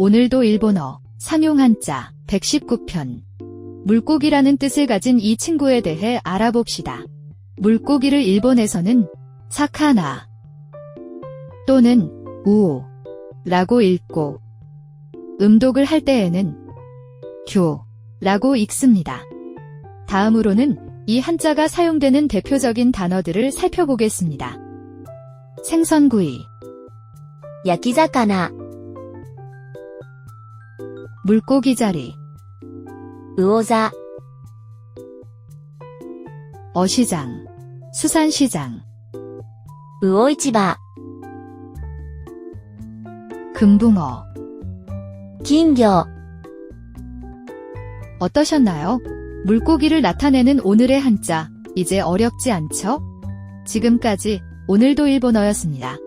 오늘도 일본어 상용 한자 119편 물고기라는 뜻을 가진 이 친구에 대해 알아봅시다. 물고기를 일본에서는 사카나 또는 우오 라고 읽고 음독을 할 때에는 교 라고 읽습니다. 다음으로는 이 한자가 사용되는 대표적인 단어들을 살펴보겠습니다. 생선구이 야키자카나 물고기 자리 의호사 어시장 수산시장 의호이치바 금붕어 긴겨 어떠셨나요? 물고기를 나타내는 오늘의 한자 이제 어렵지 않죠? 지금까지 오늘도 일본어였습니다.